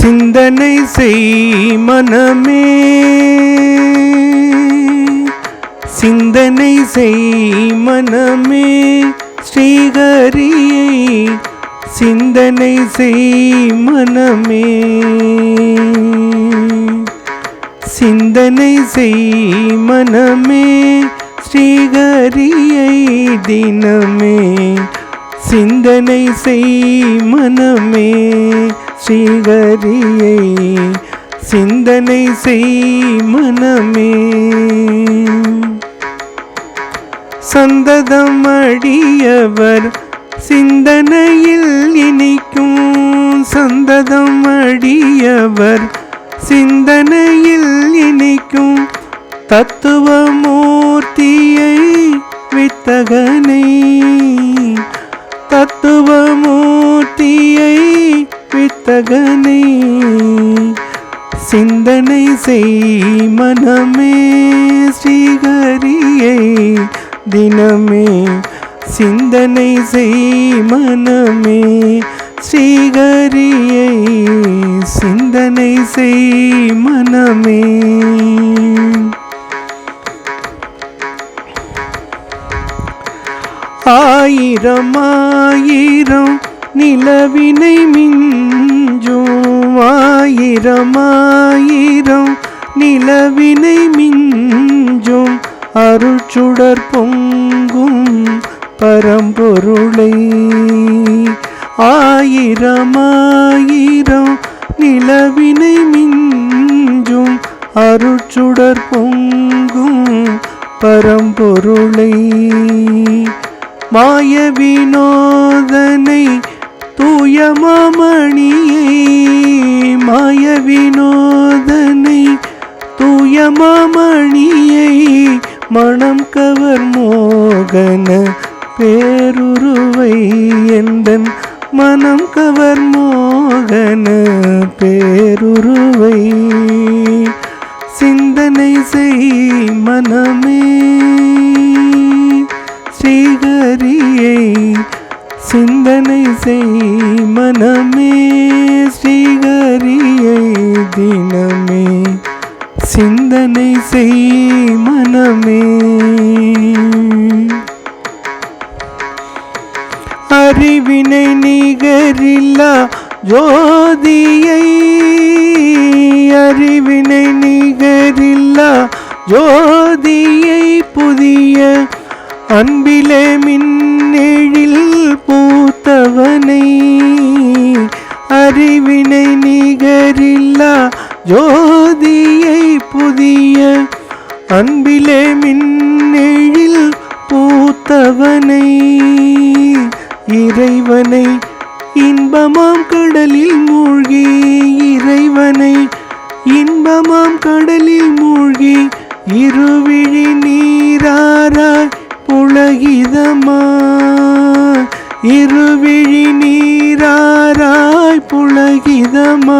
சிந்தனை செய் மனமே. சிந்தனை செய் மனமே. ஸ்ரீகரியை சிந்தனை செய் மனமே. சிந்தனை செய் மனமே. ஸ்ரீகரியை தினமே. சிந்தனை செய் மனமே. ஸ்ரீஹரியை சிந்தனை செய் மனமே. சந்ததம் அடியவர் சிந்தனையில் இனிக்கும் சந்ததம் அடியவர் சிந்தனையில் இனிக்கும் தத்துவமூர்த்தியை வித்தகனை. செய் மனமே ஸ்ரீஹரியை தினமே சிந்தனை செய் மனமே ஸ்ரீஹரியை சிந்தனை செய் மனமே. ஆயிரம் ஆயிரம் நிலவினை மிஞ்சும் ஆயிரம் நிலவினை மிஞ்சும் அருட்சுடர் பொங்கும் பரம்பொருளை. ஆயிரமாயிரம் நிலவினை மிஞ்சும் அருட்சுடர் பொங்கும் பரம்பொருளை. மாய வினோதனை தூய மாய வினோதனை தூய மாமணியை மனம் கவர் மோகன பேருருவை எந்தன் மனம் கவர் மோகன பேருருவை. சிந்தனை செய் மனமே ஸ்ரீகரியை சிந்தனை செய் மனமே ஸ்ரீகரியை தினமே. சிந்தனை செய் மனமே. அறிவினை நிகரில்லா ஜோதியை அறிவினை நிகரில்லா ஜோதியை புதிய அன்பிலே மின்னெழில் போ மூத்தவனை அறிவினை நிகரில்லா ஜோதியை புதிய அன்பிலே மின்னெழில் பூத்தவனை இறைவனை இன்பமாம் கடலில் மூழ்கி இறைவனை இன்பமாம் கடலில் மூழ்கி இருவிழி நீராராய் புலகிதமா இருவிழி நீராராய் புலகிதமாய்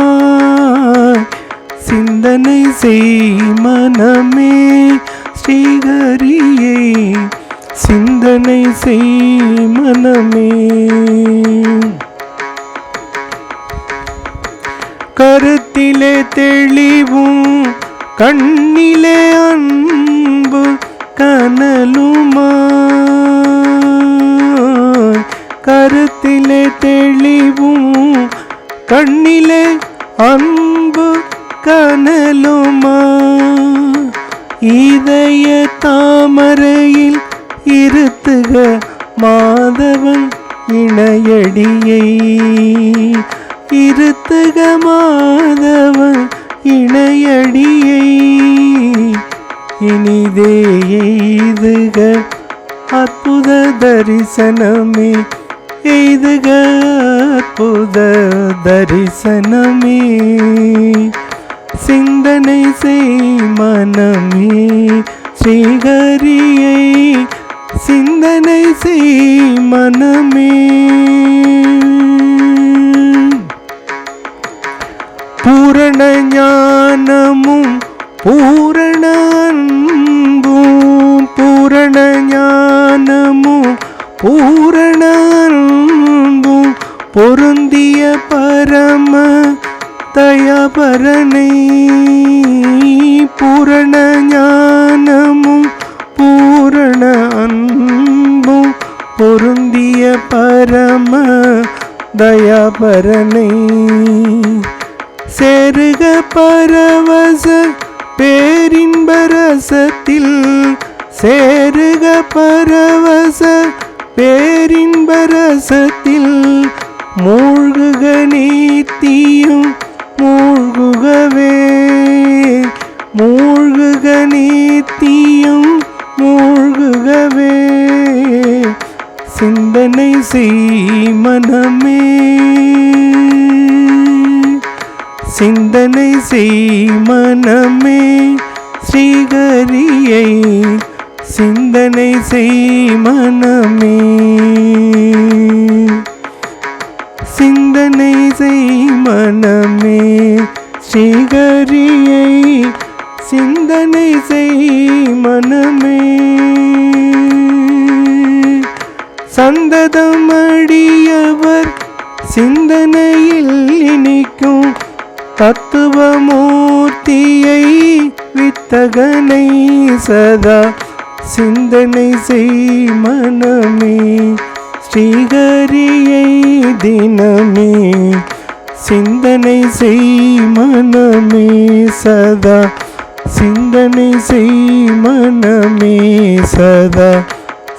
சிந்தனை செய் மனமே ஸ்ரீஹரியே சிந்தனை செய் மனமே. கருத்திலே தெளிவும் கண்ணிலே அன்பு கனலுமா? கருத்திலே தெளிவும் கண்ணிலே அன்பு கனலுமா? இதய தாமரையில் இருத்துக மாதவன் இணையடியை. இருத்துக மாதவன் இணையடியை. இனிதே எய்துக அற்புத தரிசனமே. எய்துக அற்புத தரிசனமே சிந்தனை செய் மனமே ஸ்ரீஹரியை சிந்தனை செய் மனமே பூரண ஞானமும் பூரண அன்பும் பூரண ஞானமும் பூ பூரண ஞானமும் பூரண அன்பும் பொருந்திய பரம தயாபரனை. சேருக பரவச பேரின்பரசத்தில் சேருக பரவச பேரின்பரசத்தில் மூழ்குக சிந்தனை செய் மனமே ஸ்ரீகரியை சிந்தனை செய் மனமே. சிந்தனை செய் மனமே ஸ்ரீகரியை சிந்தனை செய் மனமே. சந்ததமடியவர் சிந்தனையில் இனிக்கும். தத்துவமூர்த்தியை வித்தகனை சதா சிந்தனை செய் மனமே. ஸ்ரீகரியை தினமே சிந்தனை செய் மனமே சதா சிந்தனை செய் மனமே சதா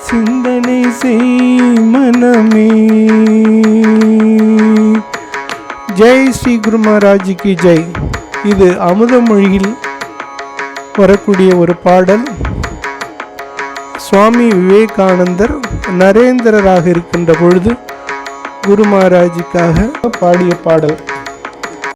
சிந்தனை செய் மனமே. ஜெய் ஸ்ரீ குரு மகாராஜிக்கு ஜெய். இது அமுத மொழியில் வரக்கூடிய ஒரு பாடல். சுவாமி விவேகானந்தர் நரேந்திரராக இருக்கின்ற பொழுது குரு மகாராஜிக்காக பாடிய பாடல்.